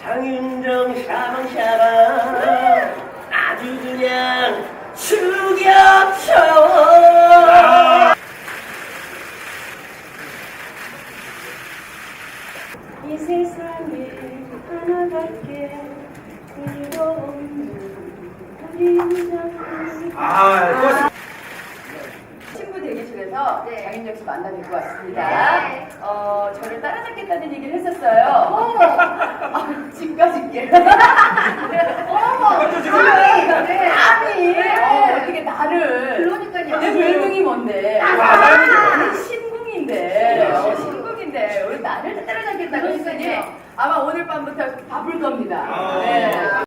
장윤정 샤방샤방 아주 그냥 죽여쳐 이 세상에 하나밖에 그리고 없는 우리 인생 아 친구 대기실에서 네. 장윤정 씨 만나 뵙고 왔습니다. 네. 어, 저를 따라잡겠다는 얘기를 했었어요. 아, 집까지 게 어머, 네. 네. 아니, 어, 어떻게 나를. 그러니까요. 내 별명이 뭔데? 아, 신궁인데. 어, 신궁인데. 우리 나를 따라잡겠다고 했으니 그러니까요. 아마 오늘 밤부터 바쁠 겁니다.